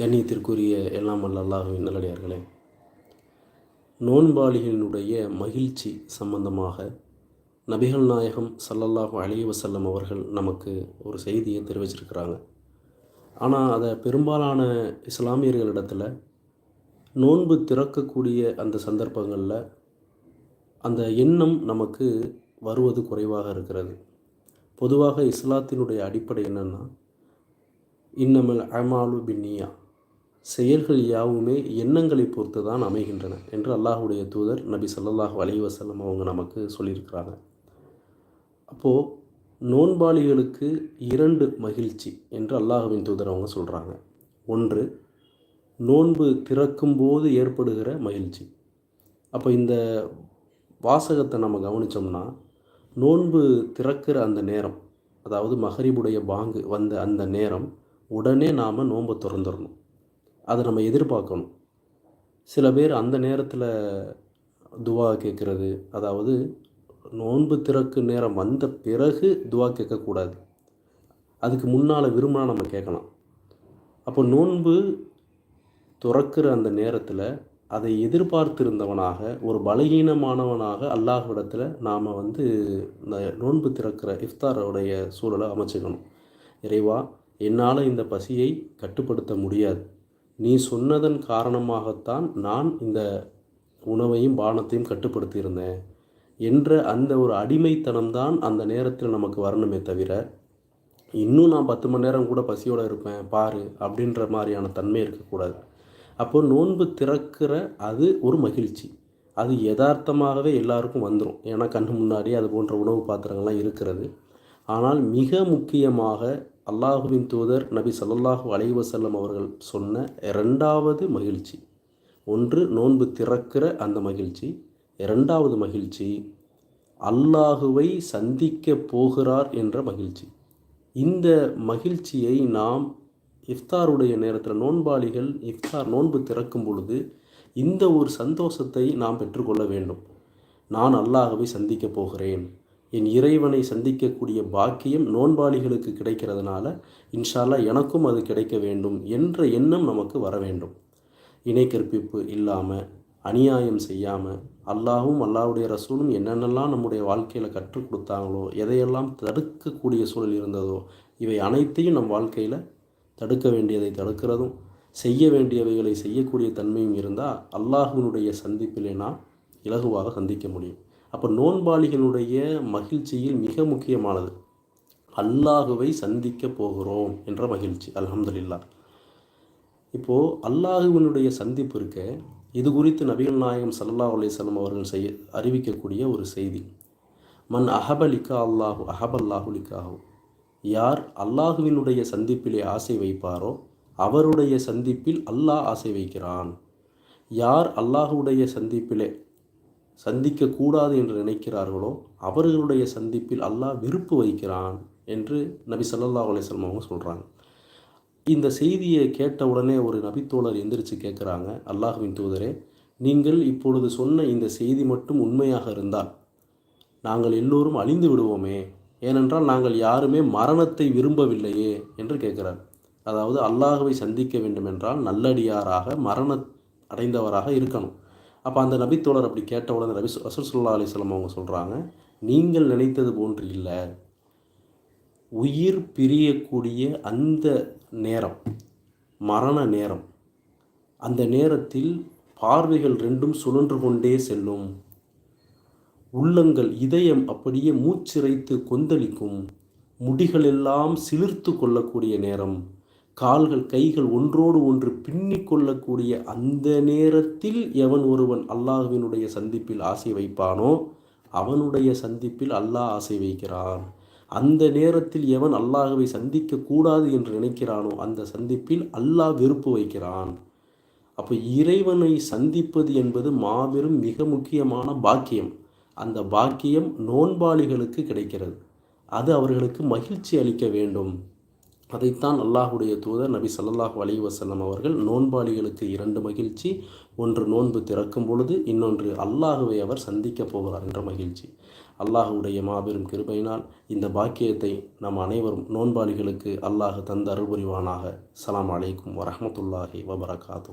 கண்ணியத்திற்குரிய எல்லாம் வல்ல அல்லாஹுவின் நல்லடியார்களே நோன்பாளிகளினுடைய மகிழ்ச்சி சம்பந்தமாக நபிகள் நாயகம் சல்லல்லாஹு அலைஹி வசல்லம் அவர்கள் நமக்கு ஒரு செய்தியை தெரிவிச்சிருக்கிறாங்க. ஆனால் அதை பெரும்பாலான இஸ்லாமியர்களிடத்தில் நோன்பு திறக்கக்கூடிய அந்த சந்தர்ப்பங்களில் அந்த எண்ணம் நமக்கு வருவது குறைவாக இருக்கிறது. பொதுவாக இஸ்லாத்தினுடைய அடிப்படை என்னென்னா இன்னமல் அமாலு பின்னியா செயல்கள் யாவுமே எண்ணங்களை பொறுத்து தான் அமைகின்றன என்று அல்லாஹுடைய தூதர் நபி ஸல்லல்லாஹு அலைஹி அவங்க நமக்கு சொல்லியிருக்கிறாங்க. அப்போது நோன்பாளிகளுக்கு இரண்டு மகிழ்ச்சி என்று அல்லாஹுவின் தூதர் அவங்க சொல்கிறாங்க ஒன்று நோன்பு திறக்கும்போது ஏற்படுகிற மகிழ்ச்சி. அப்போ இந்த வாசகத்தை நம்ம கவனித்தோம்னா நோன்பு திறக்கிற அந்த நேரம் அதாவது மகரிபுடைய பாங்கு வந்த அந்த நேரம் உடனே நாம் நோன்பை திறந்துடணும் அதை நம்ம எதிர்பார்க்கணும். சில பேர் அந்த நேரத்தில் துவா கேட்குறது அதாவது நோன்பு திறக்கு நேரம் வந்த பிறகு துவா கேட்கக்கூடாது. அதுக்கு முன்னால் விரும்பினா நம்ம கேட்கலாம். அப்போ நோன்பு துறக்கிற அந்த நேரத்தில் அதை எதிர்பார்த்திருந்தவனாக ஒரு பலகீனமானவனாக அல்லாஹ்விடத்தில் நாம் வந்து இந்த நோன்பு திறக்கிற இஃப்தாரோடைய சூழலை அமைச்சுக்கணும். இறைவா என்னால் இந்த பசியை கட்டுப்படுத்த முடியாது. நீ சொன்னதன் காரணமாகத்தான் நான் இந்த உணவையும் பானத்தையும் கட்டுப்படுத்தியிருந்தேன் என்ற அந்த ஒரு அடிமைத்தனம்தான் அந்த நேரத்தில் நமக்கு வரணுமே தவிர இன்னும் நான் பத்து மணி நேரம் கூட பசியோடு இருப்பேன் பாரு அப்படின்ற மாதிரியான தன்மை இருக்கக்கூடாது. அப்போ நோன்பு திறக்கிற அது ஒரு மகிழ்ச்சி. அது யதார்த்தமாகவே எல்லாருக்கும் வந்துடும் ஏன்னா கண்ணு முன்னாடி அது போன்ற உணவு பாத்திரங்கள்லாம் இருக்கிறது. ஆனால் மிக முக்கியமாக அல்லாஹுவின் தூதர் நபி ஸல்லல்லாஹு அலைவசல்லம் அவர்கள் சொன்ன இரண்டாவது மகிழ்ச்சி. ஒன்று நோன்பு திறக்கிற அந்த மகிழ்ச்சி. இரண்டாவது மகிழ்ச்சி அல்லாஹுவை சந்திக்க போகிறார் என்ற மகிழ்ச்சி. இந்த மகிழ்ச்சியை நாம் இஃப்தாருடைய நேரத்தில் நோன்பாளிகள் இஃப்தார் நோன்பு திறக்கும் பொழுது இந்த ஒரு சந்தோஷத்தை நாம் பெற்றுக்கொள்ள வேண்டும். நான் அல்லாஹவை சந்திக்க போகிறேன். என் இறைவனை சந்திக்கக்கூடிய பாக்கியம் நோன்பாளிகளுக்கு கிடைக்கிறதுனால இன்ஷால்லா எனக்கும் அது கிடைக்க வேண்டும் என்ற எண்ணம் நமக்கு வர வேண்டும். இணை கற்பிப்பு இல்லாமல் அநியாயம் செய்யாமல் அல்லாஹும் அல்லாவுடைய ரசூலும் என்னென்னலாம் நம்முடைய வாழ்க்கையில் கற்றுக் கொடுத்தாங்களோ எதையெல்லாம் தடுக்கக்கூடிய சூழல் இருந்ததோ இவை அனைத்தையும் நம் வாழ்க்கையில் தடுக்க வேண்டியதை தடுக்கிறதும் செய்ய வேண்டியவைகளை செய்யக்கூடிய தன்மையும் இருந்தால் அல்லாஹுவினுடைய சந்திப்பிலே நாம் இலகுவாக சந்திக்க முடியும். அப்போ நோன்பாளிகளுடைய மகிழ்ச்சியில் மிக முக்கியமானது. அல்லாஹுவை சந்திக்க போகிறோம் என்ற மகிழ்ச்சி. அலமதுல்லா இப்போது அல்லாஹுவினுடைய சந்திப்பு இருக்க இது குறித்து நபிகள் நாயகம் சல்லா அலிசல்லம் அவர்கள் செய்ய அறிவிக்கக்கூடிய ஒரு செய்தி. மன் அஹபலிக்கா அல்லாஹு அஹபல்லாஹுலிக்காஹு யார் அல்லாஹுவினுடைய சந்திப்பிலே ஆசை வைப்பாரோ அவருடைய சந்திப்பில் அல்லாஹ் ஆசை வைக்கிறான். யார் அல்லாஹுடைய சந்திப்பிலே சந்திக்கக்கூடாது என்று நினைக்கிறார்களோ அவர்களுடைய சந்திப்பில் அல்லாஹ் விருப்பு வைக்கிறான் என்று நபி சல்லா அலிஸ்லம் அவங்க சொல்கிறாங்க இந்த செய்தியை கேட்ட உடனே ஒரு நபித்தோழர் எந்திரிச்சு கேட்குறாங்க அல்லாஹுவின் தூதரே நீங்கள் இப்பொழுது சொன்ன இந்த செய்தி மட்டும் உண்மையாக இருந்தால் நாங்கள் எல்லோரும் அழிந்து விடுவோமே ஏனென்றால் நாங்கள் யாருமே மரணத்தை விரும்பவில்லையே என்று கேட்குறார் அதாவது அல்லாஹுவை சந்திக்க வேண்டும் என்றால் நல்லடியாராக மரண அடைந்தவராக இருக்கணும். அப்போ அந்த நபித்தோழர் அப்படி கேட்ட உடனே ரபி ரசூல் சுல்லா அலிஸ்லாம் அவங்க சொல்கிறாங்க நீங்கள் நினைத்தது போன்று இல்லை. உயிர் பிரியக்கூடிய அந்த நேரம் மரண நேரம் அந்த நேரத்தில் பார்வைகள் ரெண்டும் சுழன்று கொண்டே செல்லும். உள்ளங்கள் இதயம் அப்படியே மூச்சிறைத்து கொந்தளிக்கும். முடிகளெல்லாம் சிலிர்த்து கொள்ளக்கூடிய நேரம். கால்கள் கைகள் ஒன்றோடு ஒன்று பின்னிக் கொள்ளக்கூடிய அந்த நேரத்தில் எவன் ஒருவன் அல்லாஹுவினுடைய சந்திப்பில் ஆசை வைப்பானோ அவனுடைய சந்திப்பில் அல்லாஹ் ஆசை வைக்கிறான். அந்த நேரத்தில் எவன் அல்லாஹுவை சந்திக்க கூடாது என்று நினைக்கிறானோ அந்த சந்திப்பில் அல்லாஹ் வெறுப்பு வைக்கிறான். அப்போ இறைவனை சந்திப்பது என்பது மாபெரும் மிக முக்கியமான பாக்கியம். அந்த பாக்கியம் நோன்பாளிகளுக்கு கிடைக்கிறது. அது அவர்களுக்கு மகிழ்ச்சி அளிக்க வேண்டும். அதைத்தான் அல்லாஹுடைய தூதர் நபி சல்லாஹூ அலி வசல்லம் அவர்கள் நோன்பாளிகளுக்கு இரண்டு மகிழ்ச்சி ஒன்று நோன்பு திறக்கும் பொழுது இன்னொன்று அல்லாஹுவை அவர் சந்திக்கப் போகிறார் என்ற மகிழ்ச்சி. அல்லாஹுடைய மாபெரும் கிருபையினால் இந்த பாக்கியத்தை நம் அனைவரும் நோன்பாளிகளுக்கு அல்லாஹ் தந்த அருள் புரிவானாக அஸ்ஸலாமு அலைக்கும் வரமத்துல்லாஹி வபரகாத்து